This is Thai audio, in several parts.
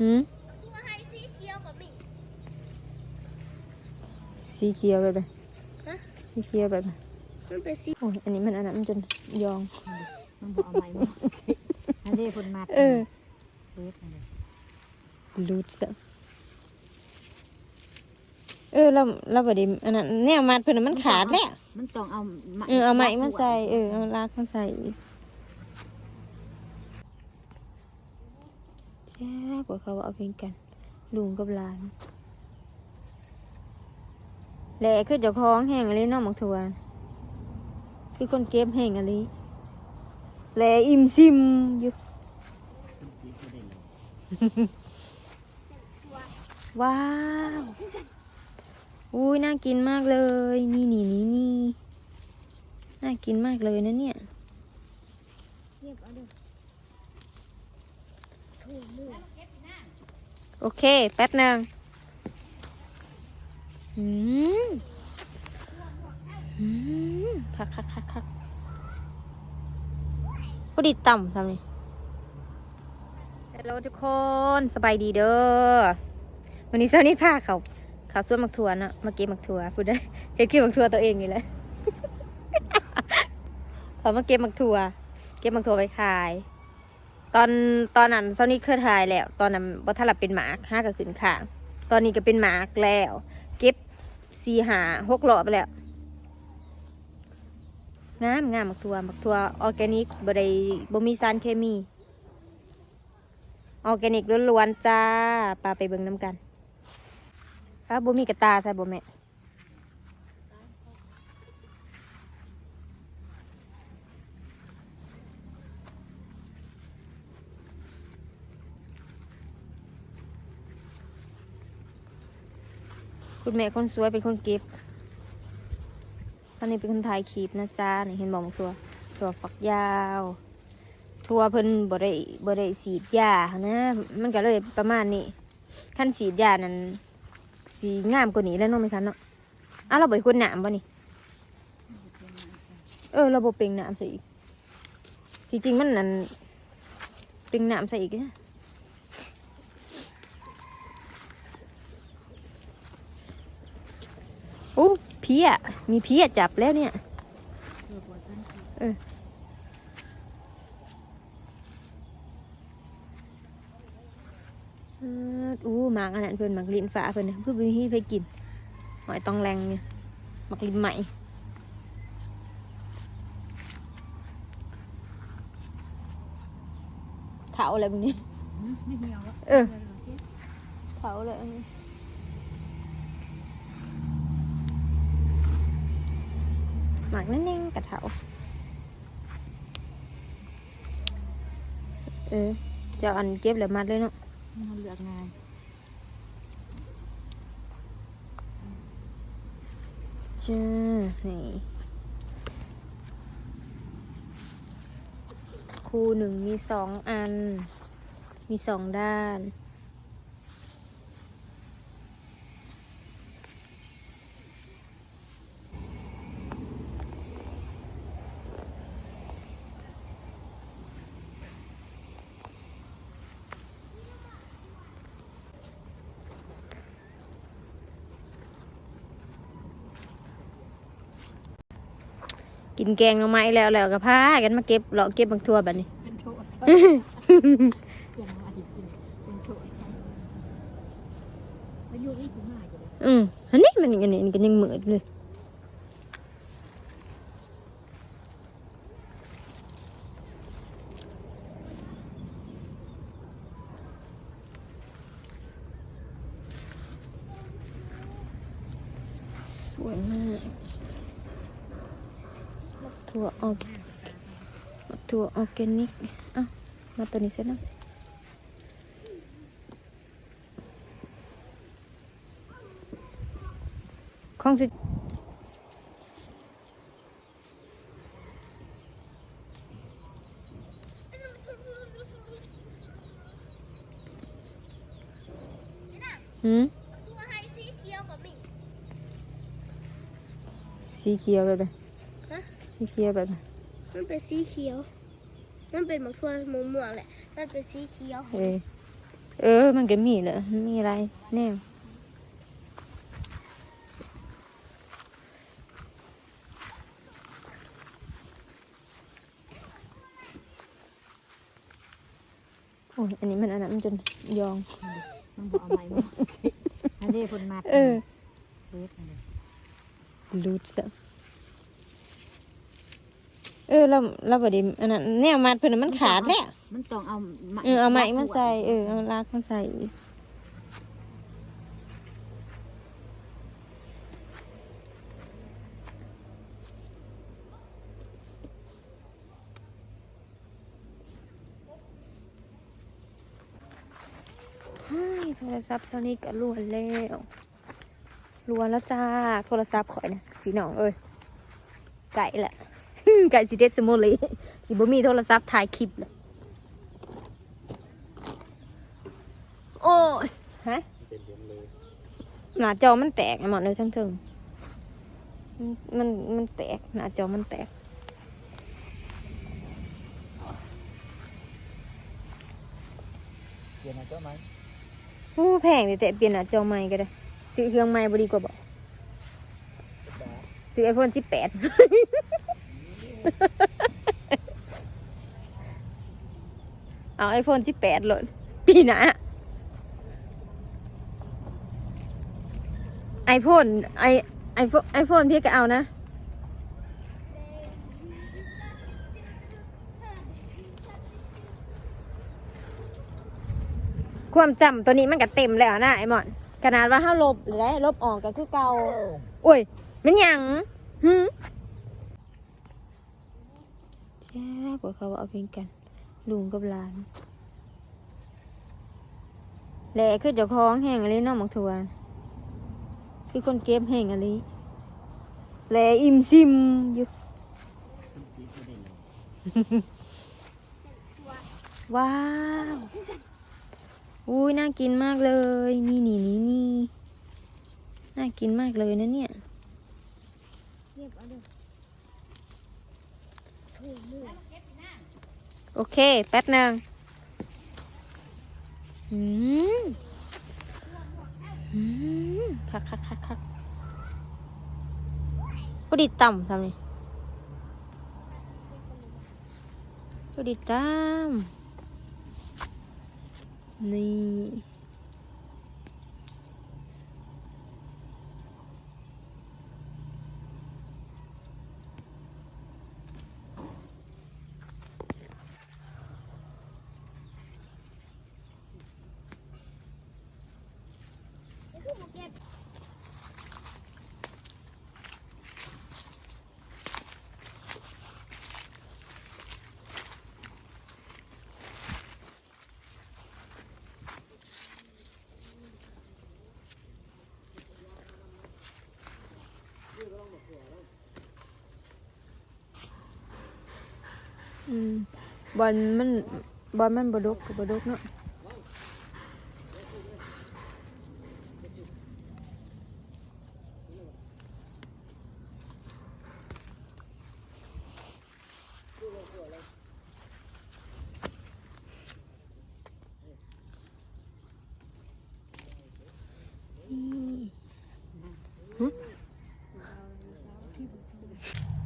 หืมตัวให้สีเขียวกับมีสีเขียวแบบไหนฮะสีเขียวแบบไหนมันเป็นสีโอ้ยอันนี้มันอันนั้นมันจนยองมันบอกเอาไม้มาอันนี้คนมาเออเล็กอันนี้รูดซะเออเราเราบไดีอันนั้นแนวมัดเพิ่นนะมันขาดแล้วมันต้องเอาเออเอาไม้มาใส่เออเอาลากมาใส่ อีกแช่กว่าเขาเอาเพลงกัน ลุงกับหลานแหล่คือเจ้าของแห่งอะไรน้องมักทวนคือคนเก็บแห่งอะไรแหล่อิ่มซิมอยู่ว้าว อุ้ยน่ากินมากเลย นี่นี่นี่นี่น่ากินมากเลยนะเนี่ยเงียบเอาด้อ โอเค แป๊บหนึ่งอืมอืมคักคักคักคักพอดีต่ำทำนี่ฮัลโหลทุกคนสบายดีเด้อ วันนี้เช้านี้พาเขาเขาสวนมักทัวเนาะมาเก็บมักทัวพูดได้เห็นเก็บมักทัวตัวเองอยู่เลยเขามาเก็บมักทัวเก็บมักทัวไปขาย ตอนตอนนั้นเช้านี้เคยถ่ายแล้ว ตอนนั้นบัทลับเป็นหมากห้าก็ขึ้นข้าง ตอนนี้ก็เป็นหมากแล้ว เก็บสี่หาหกหลอดไปแล้วงามงามมักทัวมักทัวออร์แกนิกบได้บ่มีสารเคมีออร์แกนิกล้วนๆจ้าปลาไปเบิ่งน้ำกันครับบ่มีกระตาใส่บ่แม่ คุณแม่คนสวยเป็นคนเก็บซันนี่เป็นคนถ่ายคลิปนะจ้านี่เห็นบอกมักทัวตัวฝักยาวทัวเพิ่นบ่ได้บ่ได้ฉีดยานะ มันก็เลยประมาณนี้ขั้นฉีดยานั้นสีงามกว่านี้แล้วเน้องไหมคะเนาะอ้าวเราบ่คนหนามบ่นี่ เออเราบ่เป่งหนามใส่อีกที่จริงมันนั่นเป่งหนามใส่อีกนะ อ้เพี้ย มีเพี้ยจับแล้วเนี่ยเออปวดสั้นเออเอออู้หมากอันนั้นเพิ่นหมากลิ้นฟ้าเพิ่นน่ะคือบ่มีไปกินหอยตองแรงเนี่ยหมากลิ้นใหม่เถาอะไรพวกนี้ไม่เหี่ยวเออเถาเลยอันนี้ห มากนั่นเองกระเถาเออเจะเอาอันเก็บแล้วมัดเลยเนาะมันเลือกง่ายชื่อนี่คูหนึ่งมีสองอัน มีสองด้าน กินแกงหน่อไม้แล้วแล้วก็พากันมาเก็บเลาะเก็บบางทั่วแบบนี้ เป็นโทษยังอาทิตย์กินเป็นโทษอายุนี่ถึงห้าอยู่เลยอืมอันนี้มันอันนี้มันก็ยังเหมือนเลยสวยมาก ถั่วออร์ถั่วออร์แกนิกอะมาตัวนี้เสร็จแล้วของสิหืมตัวให้สีเขียวกับมีสีเขียวแบบไหนฮะ สีเขียวแบบไหนมันเป็นสีเขียว มันเป็นหมกทั่วม่วงๆแหละ มันเป็นสีเขียว เออ เออ มันก็มีแหละมันมีอะไรแน่โอ้ยอันนี้มันอันนั้นมันจนยอง มันบอกเอาไม้มาอันนี้คนมาเออเล็กอันนี้รูดซะ เออเราเราบไดีอันนั้นแนวมัดเพิ่นนะมันขาดแล้ว มันต้องเอาไม้เออเอาไม้มาใส่เออเอาลากมาใส่อีกเฮ้ยโทรศัพท์โซนี่ก็ล้วนแล้วล้วนแล้วจ้า โทรศัพท์ข่อยนะพี่น้องเอ้ยไก่แหละ ไก่สิเด็ดสโมเลยสิบ่มีโทรศัพท์ถ่ายคลิปเลยโอ้ยฮะหน้าจอมันแตกหมดเลยทั้งเทิงมันมันมันแตกหน้าจอมันแตกเปลี่ยนอะไรก็ไหมโอ้แพงเลยแต่เปลี่ยนหน้าจอใหม่ก็ได้ซื้อเครื่องใหม่บ่ดีกว่าบอกซื้อไอโฟนสิบแปด เอาไอโฟนสิบแปดเลยปีหน้าไอโฟนไอไอโฟนไอโฟนพี่ก็เอานะ ความจำตัวนี้มันก็เต็มแล้วนะไอหมอน ขนาดว่าถ้าลบหรือได้ลบออกก็คือเก่าโอ้ย มันหยังฮึ แช่กว่าเขาเอาเพลงกันลุงกับหลานแหละคือเจ้าของแห่งอะไรเน้องมักทวนคือคนเก็บแห่งอะไรแหละอิ่มซิมอยู่ว้าวอุ้ยน่ากินมากเลย นี่นี่นี่นี่น่ากินมากเลยนะเนี่ย เก็บเอาเด้อ โอเค แป๊บหนึงอืมอืมคักคักคักคักพอดีต่ำทำนี่พอดีต่ำนี่ บอลมันบอลมันบดกกับบดกเนาะ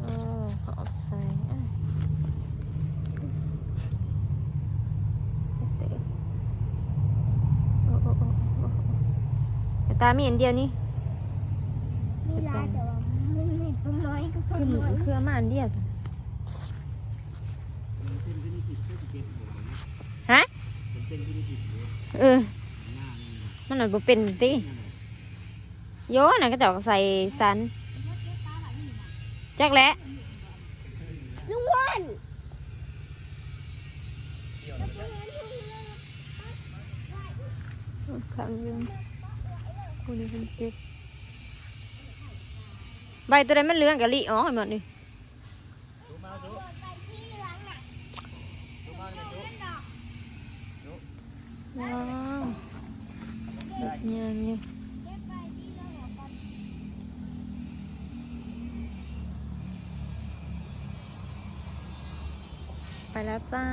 อ๋อเขาเอาใส่อะ เตะโอ้โอ้โอ้โอ้โอ้แต่ตามีอันเดียวนี่มีหลายแต่ว่ามันมีต้นน้อยก็ต้คือนน้อยคือเอามาอันเดียวสิฮะเออ มันหน่อยบ่เป็นติโยน่ะก็จะเอาใส่สันจักแหละลุงอ้วนครั้งยัง คนนี้คนเจ็บใบตัวใดมันเหลืองกะลิอ๋อให้หมดนี่ว้าวเด็กงามอยู่ไปแล้วจ้า